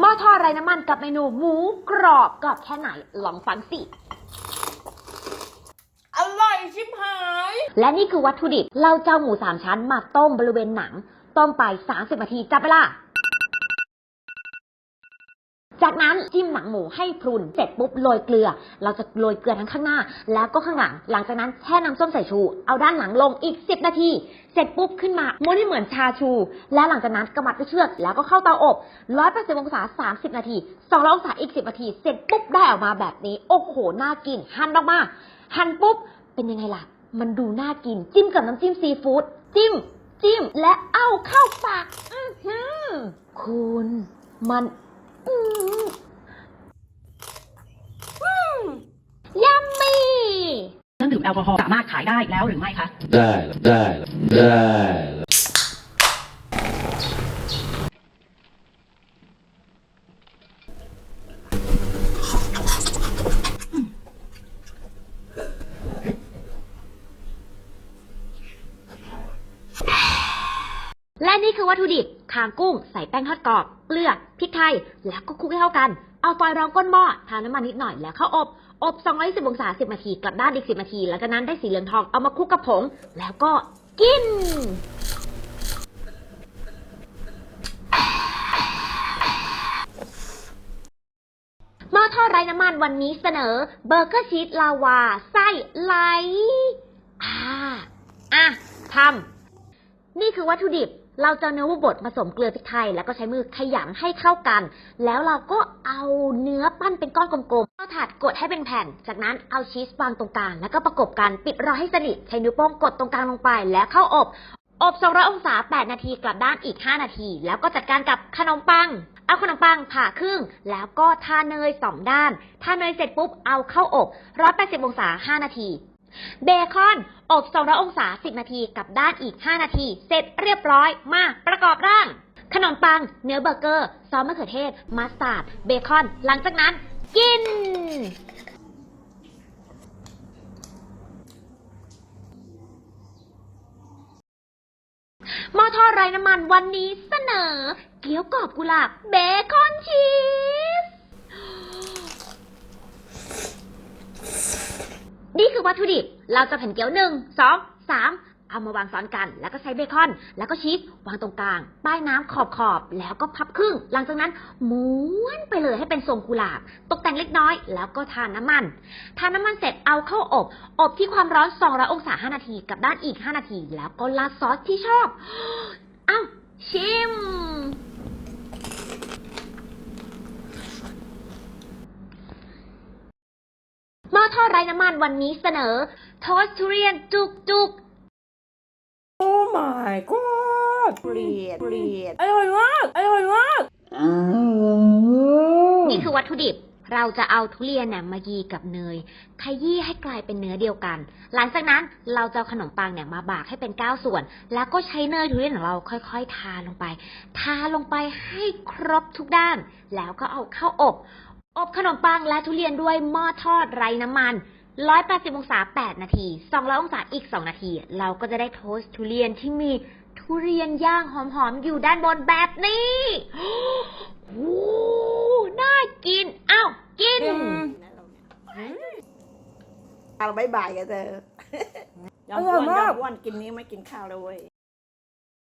หม้อทอดไร้น้ำมันกับเมนูหมูกรอบกรอบแค่ไหนลองฟังสิ อร่อยชิบหาย และนี่คือวัตถุดิบ เราจะเอาหมูสามชั้นมาต้มบริเวณหนัง ต้มไป 30นาทีจับเวลา จากนั้นจิ้มหนังหมูให้พรุนเสร็จปุ๊บโรยเกลือ เราจะโรยเกลือทั้งข้างหน้า แล้วก็ข้างหลัง หลังจากนั้นแช่น้ำส้มสายชู เอาด้านหลังลงอีก 10 นาที เสร็จปุ๊บขึ้นมาม้วนให้เหมือนชาชู และหลังจากนั้นก็มัดด้วยเชือกแล้วก็เข้าเตาอบ180องศา 30 นาที200องศาอีก 10 นาที เสร็จปุ๊บได้ออกมาแบบนี้ โอ้โหน่ากินหั่นออกมาหั่นปุ๊บเป็นยังไงล่ะ มันดูน่ากินจิ้มกับน้ำจิ้มซีฟู้ดจิ้มจิ้มและเอาเข้าปาก อื้อหือคุณมันอืออืมยัมมี่ เครื่องดื่มแอ ลกอฮอล์สามารถขายได้แล้วหรือไม่คะ ได้ได้ได้และนี่คือวัตถุดิบคางกุ้ง ใส่แป้งทอดกรอบ เกลือ พริกไทย แล้วก็คลุกให้เข้ากัน เอาฟอยล์รองก้นหม้อ ทาน้ำมันนิดหน่อยแล้วเข้าอบ อบ 210 องศา 10 นาที กลับด้านอีก 10 นาทีหลังจากนั้นได้สีเหลืองทอง เอามาคลุกกับผง แล้วก็กิน หม้อทอดไร้น้ำมันวันนี้เสนอ เบอร์เกอร์ชีสลาวา ไส้ไหลอ่าอะทำนี่คือวัตถุดิบ เราจะเนื้อวัวบดผสมเกลือพริกไทย แล้วก็ใช้มือขยำให้เข้ากัน แล้วเราก็เอาเนื้อปั้นเป็นก้อนกลมๆเอาถาดกดให้เป็นแผ่น จากนั้นเอาชีสวางตรงกลางแล้วก็ประกบกันปิดรอให้สนิทใช้นิ้วโป้งกดตรงกลางลงไปแล้วเข้าอบ อบ200องศา 8 นาทีกลับด้านอีก 5 นาที แล้วก็จัดการกับขนมปัง เอาขนมปังผ่าครึ่ง แล้วก็ทาเนยสองด้าน ทาเนยเสร็จปุ๊บเอาเข้าอบ 180 องศา 5 นาที เบคอน อบ200องศา 10 นาทีกับด้านอีก 5 นาที เสร็จเรียบร้อยมาประกอบร่าง ขนมปัง เนื้อเบอร์เกอร์ ซอสมะเขือเทศ มัสตาร์ด เบคอน หลังจากนั้น กิน หม้อทอดไร้น้ำมันวันนี้เสนอ เกี๊ยวกรอบกุหลาบเบคอนชีส นี่ คือวัตถุดิบ เราจะแผ่นเกี๊ยวหนึ่งสองสามเอามาวางซ้อนกัน แล้วก็ใช้เบคอน แล้วก็ชีสวางตรงกลาง ป้ายน้ำขอบขอบแล้วก็พับครึ่ง หลังจากนั้นม้วนไปเลยให้เป็นทรงกุหลาบ ตกแต่งเล็กน้อย แล้วก็ทานน้ำมัน ทานน้ำมันเสร็จเอาเข้าอบ อบที่ความร้อน 200 องศา 5 นาที กับด้านอีก 5 นาที แล้วก็ราดซอสที่ชอบเอ้าชิม หม้ อทอดไร้น้ำมันวันนี้เสนอ ทอสทุเรียนจุกจุกโอ้ my god เปลี่ยนเปลี่ยนอร่อยมากอร่อยมากนี่คือวัตถุดิบ เราจะเอาทุเรียนเนี่ยมายีกับเนย ขยี้ให้กลายเป็นเนื้อเดียวกัน หลังจากนั้นเราจะเอาขนมปังเนี่ยมาบากให้เป็นเก้าส่วน แล้วก็ใช้เนยทุเรียนของเราค่อยๆ ทาลงไป ทาลงไปให้ครบทุกด้าน แล้วก็เอาเข้าอบ อบขนมปังและทุเรียนด้วยหม้อทอดไร้น้ำมัน 180 องศา 8 นาที 200 องศาอีก 2 นาที เราก็จะได้โทสต์ทุเรียนที่มีทุเรียนย่างหอมๆ อยู่ด้านบนแบบนี้โอ้โหน่ากินอ้าวกินเราบายบายกันเถอะอร่อยมากอ้วนกินนี้ไม่กินข้าวแล้วเว้ย